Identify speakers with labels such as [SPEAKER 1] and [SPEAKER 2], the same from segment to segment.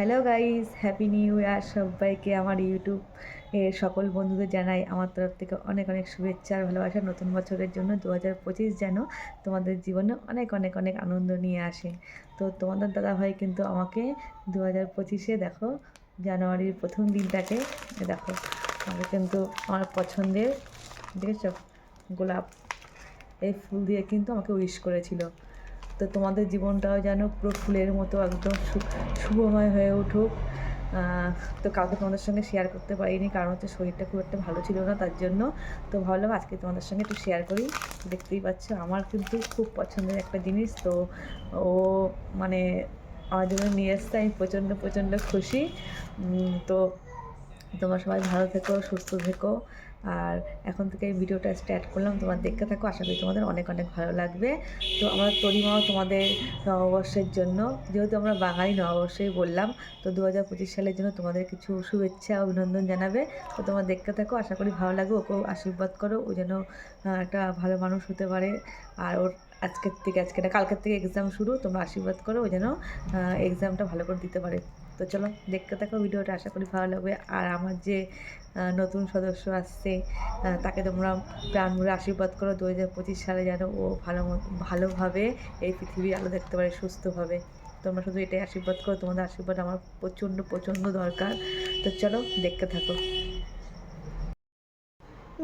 [SPEAKER 1] Hello guys happy new year সবাইকে আমার YouTube এর সকল বন্ধুদের জানাই আমার তরফ থেকে অনেক অনেক শুভেচ্ছা আর ভালোবাসা। নতুন বছরের জন্য দু হাজার পঁচিশ যেন তোমাদের জীবনে অনেক অনেক অনেক আনন্দ নিয়ে আসে। তো তোমাদের দাদাভাই কিন্তু আমাকে দু হাজার পঁচিশে দেখো জানুয়ারির প্রথম দিনটাকে দেখো, আমাকে কিন্তু আমার পছন্দের, দেখেছ? গোলাপ, এই ফুল দিয়ে কিন্তু আমাকে উইশ করেছিল। তো তোমাদের জীবনটাও যেন পুরো ফুলের মতো একদম শুভময় হয়ে উঠুক। তো কাউকে তোমাদের সঙ্গে শেয়ার করতে পারিনি কারণ হচ্ছে শরীরটা খুব একটা ভালো ছিল না তার জন্য। তো ভাবলাম আজকে তোমাদের সঙ্গে একটু শেয়ার করি। দেখতেই পাচ্ছ আমার কিন্তু খুব পছন্দের একটা জিনিস। তো ও মানে আমার জন্য নিয়ে এসছে, আমি প্রচণ্ড প্রচণ্ড খুশি। তো তোমরা সবাই ভালো থেকো, সুস্থ থেকো। আর এখন থেকে এই ভিডিওটা স্টার্ট করলাম। তোমার দেখতে থাকো, আশা করি তোমাদের অনেক অনেক ভালো লাগবে। তো আমার তরিমাও তোমাদের নববর্ষের জন্য, যেহেতু আমরা বাঙালি নববর্ষই বললাম, তো দু হাজার পঁচিশ সালের জন্য তোমাদের কিছু শুভেচ্ছা, অভিনন্দন জানাবে। তো তোমার দেখতে থাকো, আশা করি ভালো লাগবে, ওকেও আশীর্বাদ করো, ও যেন একটা ভালো মানুষ হতে পারে। আর ওর আজকের থেকে আজকে না, কালকের থেকে এক্সাম শুরু, তোমরা আশীর্বাদ করো, ও যেন এক্সামটা ভালো করে দিতে পারে। তো চলো, দেখতে থাকো ভিডিওটা, আশা করি ভালো লাগবে। আর আমার যে নতুন সদস্য আসছে তাকে তোমরা প্রাণ ভরে আশীর্বাদ করো দু হাজার পঁচিশ সালে যেন ও ভালো ভালোভাবে এই পৃথিবীর আলো দেখতে পারে, সুস্থভাবে। তোমরা শুধু এটাই আশীর্বাদ করো, তোমাদের আশীর্বাদ আমার প্রচণ্ড প্রচণ্ড দরকার। তো চলো, দেখতে থাকো।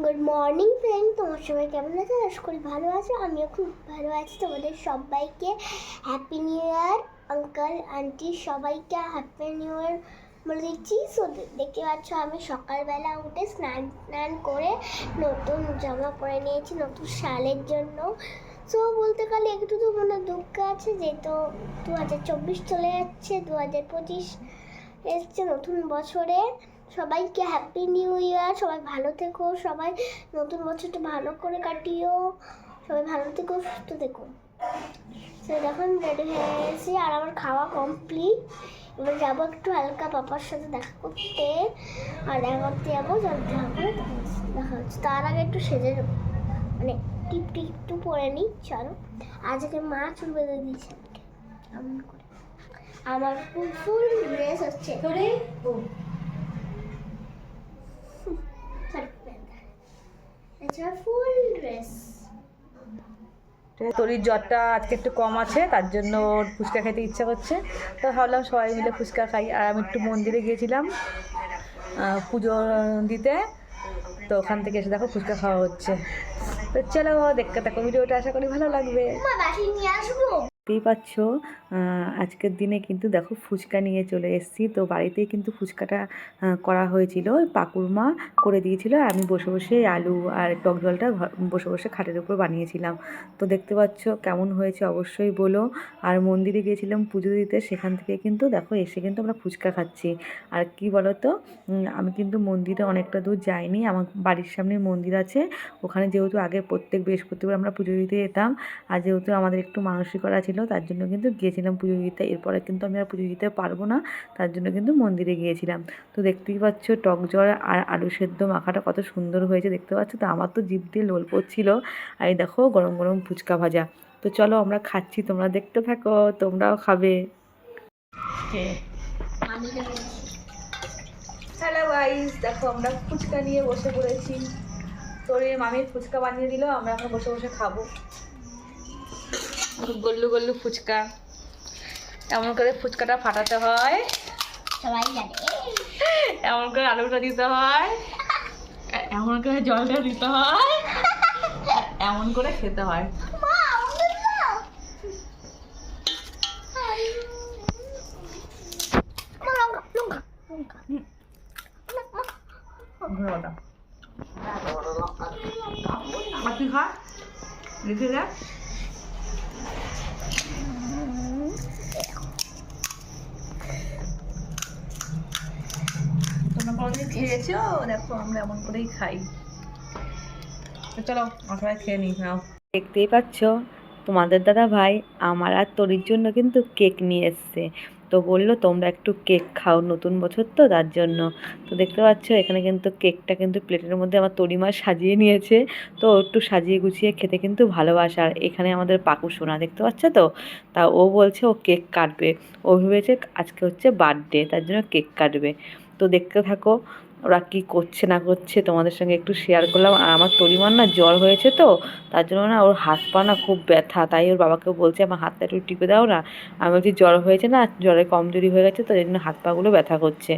[SPEAKER 2] গুড মর্নিং ফ্রেন্ড তোমার সবাই কেমন আছো? করি ভালো আছো। আমিও খুব ভালো আছি। তোমাদের সবাইকে happy new year uncle aunty সবাইকে হ্যাপি নিউ ইয়ার বলে দিচ্ছি। সো দেখতে পাচ্ছ, আমি সকালবেলা উঠে স্নান স্নান করে নতুন জামা পরে নিয়েছি, নতুন শালের জন্য। সো বলতে গেলে একটু তো মনে দুঃখ আছে, যেহেতু দু হাজার চব্বিশ চলে যাচ্ছে দু হাজার পঁচিশ এসছে নতুন বছরে। সবাইকে হ্যাপি নিউ ইয়ার সবাই ভালো থেকো, সবাই নতুন বছরটা ভালো করে কাটিও, সবাই ভালো থেকো, সুস্থ থেকো। সে যখন রেডি হয়ে গেছি, আর আমার খাওয়া কমপ্লিট এবার যাব একটু হালকা পাপার সাথে দেখা করতে, আর দেখা করতে যাব দেখা হচ্ছে। তার আগে একটু সেজে নেব। মানে টিপ টিপ, একটু পরে নিই, চলো। আজকে মা চুল বেঁধে দিয়েছে এমন করে আমার ফুল ড্রেস হচ্ছে। ড্রেস
[SPEAKER 1] তরির জ্বরটা আজকে একটু কম আছে তার জন্য ফুচকা খেতে ইচ্ছা করছে। তো ভাবলাম সবাই মিলে ফুচকা খাই আর আমি একটু মন্দিরে গিয়েছিলাম পুজো দিতে। তো ওখান থেকে এসে দেখো ফুচকা খাওয়া হচ্ছে। তো চলো দেখতে থাকো ভিডিওটা আশা করি ভালো লাগবে। দেখতেই পাচ্ছ আজকের দিনে কিন্তু দেখো ফুচকা নিয়ে চলে এসেছি। তো বাড়িতেই কিন্তু ফুচকাটা করা হয়েছিল। পাকুরমা করে দিয়েছিল আর আমি বসে বসে আলু আর টক জলটা বসে বসে খাটের উপর বানিয়েছিলাম। তো দেখতে পাচ্ছ কেমন হয়েছে অবশ্যই বলো। আর মন্দিরে গিয়েছিলাম পুজো দিতে, সেখান থেকে কিন্তু দেখো এসে কিন্তু আমরা ফুচকা খাচ্ছি। আর কি বলো তো আমি কিন্তু মন্দিরে অনেকটা দূর যাইনি। আমার বাড়ির সামনে মন্দির আছে। ওখানে যেহেতু আগে প্রত্যেক বৃহস্পতিবার আমরা পুজো দিতে যেতাম, আর যেহেতু আমাদের একটু মানসিকতা ছিল তার জন্য কিন্তু গিয়েছিলাম পুজো দিতে। এরপরে কিন্তু আমি আর পুজো দিতে পারব না, তার জন্য কিন্তু মন্দিরে গিয়েছিলাম। তো দেখতেই পাচ্ছ টক জল আর আলু সেদ্ধ মাখাটা কত সুন্দর হয়েছে, দেখতে পাচ্ছ? তো আমার তো জিভ দিয়ে লোল পড়ছিল। আর দেখো গরম গরম ফুচকা ভাজা। তো চলো আমরা খাচ্ছি, তোমরা দেখতে থাকো, তোমরাও খাবে। হ্যালো গাইস দেখো আমরা ফুচকা নিয়ে বসে পড়েছি। তোর মামির ফুচকা বানিয়ে দিল, আমরা এখন বসে বসে খাব। গল্লু গল্লু ফুচকা। এমন করে ফুচকাটা ফাটাতে হয়।
[SPEAKER 2] সবাই জানে।
[SPEAKER 1] এমন করে আলুটা দিতে হয়। এমন করে জলটা দিতে হয়। এমন করে খেতে হয়। আর তুই খা লিখে দেখ তোমরা কোনোদিন খেয়েছো? দেখো আমরা এমন করেই খাই। চলো, আমরা খেয়ে নিই, নাও। দেখতেই পাচ্ছ, তোমাদের দাদা ভাই আমার আর তরির জন্য কিন্তু কেক নিয়ে এসছে। তো বলল, তোমরা একটু কেক খাও নতুন বছর তো, তার জন্য। তো দেখতে পাচ্ছ, এখানে কিন্তু কেকটা কিন্তু প্লেটের মধ্যে আমার তরিমা সাজিয়ে নিয়েছে। তো একটু সাজিয়ে গুছিয়ে খেতে কিন্তু ভালোবাসে। আর এখানে আমাদের পাকু সোনা, দেখতে পাচ্ছ তো? তা ও বলছে, ও কেক কাটবে। ও ভেবেছে আজকে হচ্ছে বার্থডে তার জন্য কেক কাটবে। তো দেখতে থাকো ওরা কি করছে না করছে তোমাদের সঙ্গে একটু শেয়ার করলাম। আর আমার তরিমার না জ্বর হয়েছে তো তার জন্য না ওর হাত পা না খুব ব্যথা তাই ওর বাবাকে বলছে আমার হাতটা একটু টিপে দাও না। আমি বলছি জ্বর হয়েছে না জ্বরে কমজোরি হয়ে গেছে তো এই জন্য হাত পাগুলো ব্যথা করছে।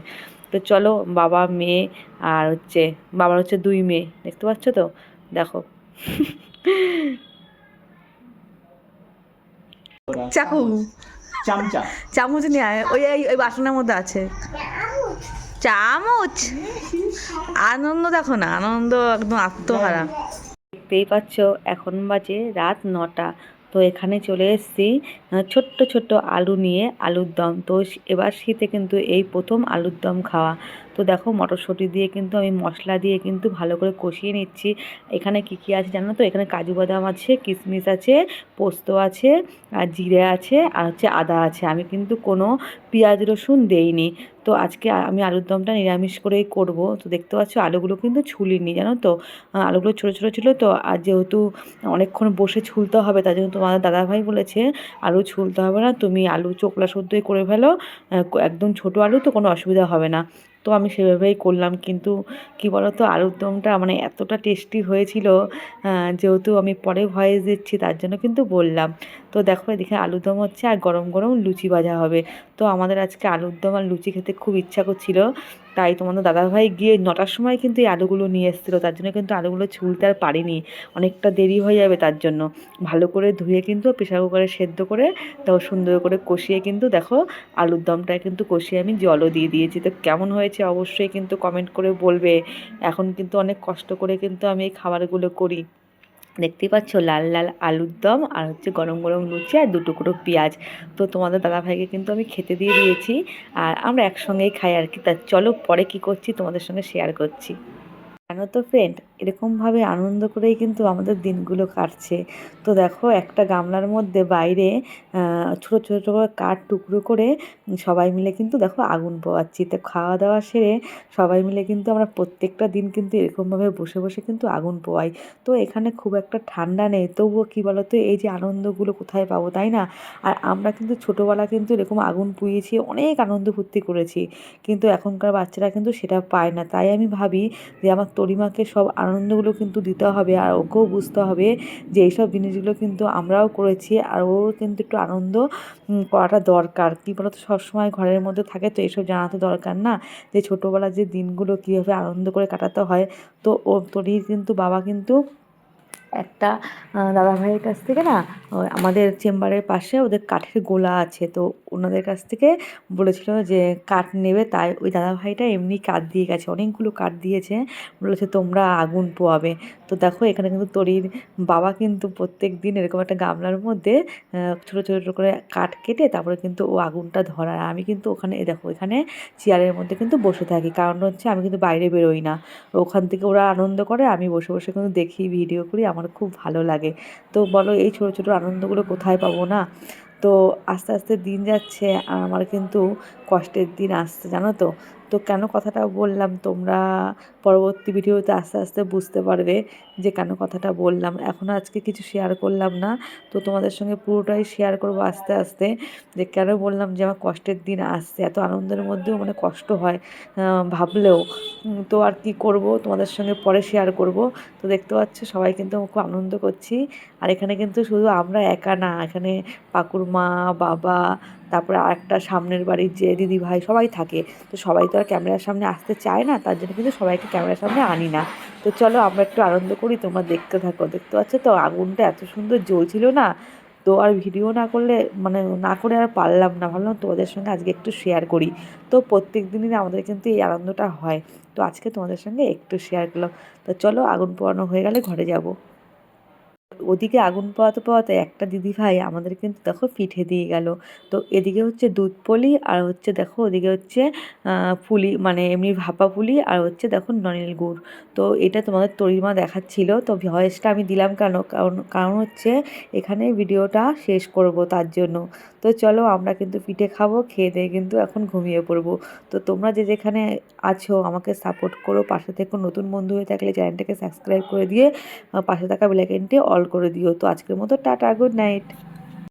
[SPEAKER 1] তো চলো বাবা মেয়ে আর হচ্ছে বাবার হচ্ছে দুই মেয়ে দেখতে পাচ্ছ তো? দেখো। চাকু।
[SPEAKER 3] চামচা
[SPEAKER 1] চামচ। নিয়ে আয় ওই ওই বাসনের মধ্যে আছে। চামচ? আনন্দ দেখো না, আনন্দ একদম আত্মহারা। দেখতেই পাচ্ছ, এখন বাজে রাত নটা। তো এখানে চলে এসেছি ছোট্ট ছোট্ট আলু নিয়ে আলুর দম। তো এবার শীতে কিন্তু এই প্রথম আলুর দম খাওয়া। তো দেখো মটরশুঁটি দিয়ে কিন্তু আমি মশলা দিয়ে কিন্তু ভালো করে কষিয়ে নিচ্ছি। এখানে কি কি আছে জানো তো? এখানে কাজু বাদাম আছে কিশমিশ আছে, পোস্ত আছে, আর জিরে আছে, আর হচ্ছে আদা আছে। আমি কিন্তু কোনো পেঁয়াজ রসুন দেইনি। তো আজকে আমি আলুর দমটা নিরামিষ করেই করব। তো দেখতে পাচ্ছ আলুগুলো কিন্তু ছুলিনি, জানো তো? আলুগুলো ছোটো ছোটো ছিল তো, আর যেহেতু অনেকক্ষণ বসে ছুলতে হবে, তার জন্য তোমাদের দাদাভাই বলেছে, আলু ছুলতে হবে না, তুমি আলু চোকলা সদ্যই করে ফেলো। একদম ছোটো আলু তো কোনো অসুবিধা হবে না। তো আমি সেভাবেই করলাম। কিন্তু কি বলো তো আলুর দমটা মানে এতটা টেস্টি হয়েছিল যেহেতু আমি পরে ভয়েস দিচ্ছি, তার জন্য কিন্তু বললাম। তো দেখো এদিকে আলুর দম হচ্ছে আর গরম গরম লুচি ভাজা হবে। তো আমাদের আজকে আলুর দম আর লুচি খেতে খুব ইচ্ছা করছিল। তাই তোমাদের দাদাভাই গিয়ে নটার সময় কিন্তু এই আলুগুলো নিয়ে এসেছিল। তার জন্য কিন্তু আলুগুলো ছুলতে আর পারিনি। অনেকটা দেরি হয়ে যাবে তার জন্য। ভালো করে ধুয়ে কিন্তু প্রেশার কুকারে সেদ্ধ করে তাও সুন্দর করে কষিয়ে কিন্তু দেখো আলুর দমটা কিন্তু কষিয়ে আমি জলও দিয়ে দিয়েছি। তো কেমন হয়েছে অবশ্যই কিন্তু কমেন্ট করে বলবে। এখন কিন্তু অনেক কষ্ট করে কিন্তু আমি এই খাবারগুলো করি। দেখতেই পাচ্ছ লাল লাল আলুর দম আর হচ্ছে গরম গরম লুচি আর দু টুকরো পেঁয়াজ। তো তোমাদের দাদাভাইকে কিন্তু আমি খেতে দিয়ে দিয়েছি আর আমরা একসঙ্গেই খাই আর কি। তা চলো পরে কি করছি তোমাদের সঙ্গে শেয়ার করছি। জানো তো ফ্রেন্ড এরকমভাবে আনন্দ করেই কিন্তু আমাদের দিনগুলো কাটছে। তো দেখো, একটা গামলার মধ্যে বাইরে ছোটো ছোটো ছোটো করে কাঠ টুকরো করে সবাই মিলে কিন্তু দেখো আগুন পোয়াচ্ছি তো খাওয়া দাওয়া সেরে সবাই মিলে কিন্তু আমরা প্রত্যেকটা দিন কিন্তু এরকমভাবে বসে বসে কিন্তু আগুন পোয়াই তো এখানে খুব একটা ঠান্ডা নেই, তবুও কী বলো তো এই যে আনন্দগুলো কোথায় পাবো, তাই না? আর আমরা কিন্তু ছোটোবেলা কিন্তু এরকম আগুন পুড়িয়েছি, অনেক আনন্দ ফুর্তি করেছি। কিন্তু এখনকার বাচ্চারা কিন্তু সেটা পায় না। তাই আমি ভাবি যে আমার তরিমাকে সব আনন্দগুলো কিন্তু দিতে হবে আর ওকেও বুঝতে হবে যে এইসব জিনিসগুলো কিন্তু আমরাও করেছি আর ও কিন্তু একটু আনন্দ করাটা দরকার। কী বলতো? সবসময় ঘরের মধ্যে থাকে তো এইসব জানা তো দরকার না যে ছোটোবেলার যে দিনগুলো কীভাবে আনন্দ করে কাটাতে হয়। তো ও তোরই কিন্তু বাবা কিন্তু একটা দাদাভাইয়ের কাছ থেকে না আমাদের চেম্বারের পাশে ওদের কাঠের গোলা আছে, তো ওনাদের কাছ থেকে বলেছিল যে কাঠ নেবে, তাই ওই দাদাভাইটা এমনি কাঠ দিয়ে গেছে, অনেকগুলো কাঠ দিয়েছে। বলেছে, তোমরা আগুন পোয়াবে। তো দেখো, এখানে কিন্তু তরির বাবা কিন্তু প্রত্যেক দিন এরকম একটা গামলার মধ্যে ছোটো ছোটো ছোটো করে কাঠ কেটে তারপরে কিন্তু ও আগুনটা ধরায়। আমি কিন্তু ওখানে দেখো, এখানে চেয়ারের মধ্যে কিন্তু বসে থাকি। কারণ হচ্ছে, আমি কিন্তু বাইরে বেরোই না। ওখান থেকে ওরা আনন্দ করে, আমি বসে বসে কিন্তু দেখি, ভিডিও করি আমার খুব ভালো লাগে। তো বলো, এই ছোটো ছোটো আনন্দগুলো কোথায় পাবো না? তো আস্তে আস্তে দিন যাচ্ছে, আর আমার কিন্তু কষ্টের দিন আসছে, জানো তো? তো কেন কথাটা বললাম? তোমরা পরবর্তী ভিডিওতে আস্তে আস্তে বুঝতে পারবে যে কেন কথাটা বললাম। এখন আজকে কিছু শেয়ার করলাম না। তো তোমাদের সঙ্গে পুরোটাই শেয়ার করব আস্তে আস্তে যে কেন বললাম যে আমার কষ্টের দিন আসছে। এত আনন্দের মধ্যেও মানে কষ্ট হয় ভাবলেও। তো আর কি করব? তোমাদের সঙ্গে পরে শেয়ার করব। তো দেখতে পাচ্ছ সবাই কিন্তু খুব আনন্দ করছি। আর এখানে কিন্তু শুধু আমরা একা না, এখানে পাকুর মা বাবা তারপরে আর একটা সামনের বাড়ির যে দিদি ভাই সবাই থাকে। তো সবাই তো আর ক্যামেরার সামনে আসতে চায় না, তার জন্য কিন্তু সবাইকে ক্যামেরার সামনে আনি না। তো চলো আমরা একটু আনন্দ করি, তোমরা দেখতে থাকো। দেখতে পাচ্ছ তো আগুনটা এত সুন্দর জ্বলছিল না? তো আর ভিডিও না করলে মানে না করে আর পারলাম না। ভাবলাম তোমাদের সঙ্গে আজকে একটু শেয়ার করি। তো প্রত্যেক দিনই আমাদের কিন্তু এই আনন্দটা হয়। তো আজকে তোমাদের সঙ্গে একটু শেয়ার করলাম। তো চলো আগুন পোড়ানো হয়ে গেলে ঘরে যাব। ওদিকে আগুন পোয়াতে পোয়াতে একটা দিদিভাই আমাদের কিন্তু দেখো পিঠে দিয়ে গেল। তো এদিকে হচ্ছে দুধ পুলি আর হচ্ছে দেখো ওদিকে হচ্ছে পুলি মানে এমনি ভাপা পুলি আর হচ্ছে দেখো ননিল গুড়। তো এটা তোমাদের তরিমা দেখাচ্ছিল। তো ভয়েসটা আমি দিলাম কেন? কারণ কারণ হচ্ছে এখানে ভিডিওটা শেষ করব তার জন্য। তো চলো আমরা কিন্তু পিঠে খাব, খেয়ে দিয়ে কিন্তু এখন ঘুমিয়ে পড়ব। তো তোমরা যে যেখানে আছো আমাকে সাপোর্ট করো। পাশে থেকে নতুন বন্ধু হয়ে থাকলে চ্যানেলটাকে সাবস্ক্রাইব করে দিয়ে পাশে থাকা বেলাইকেনটি অল করে দিও। তো আজকের মতো টাটা গুড নাইট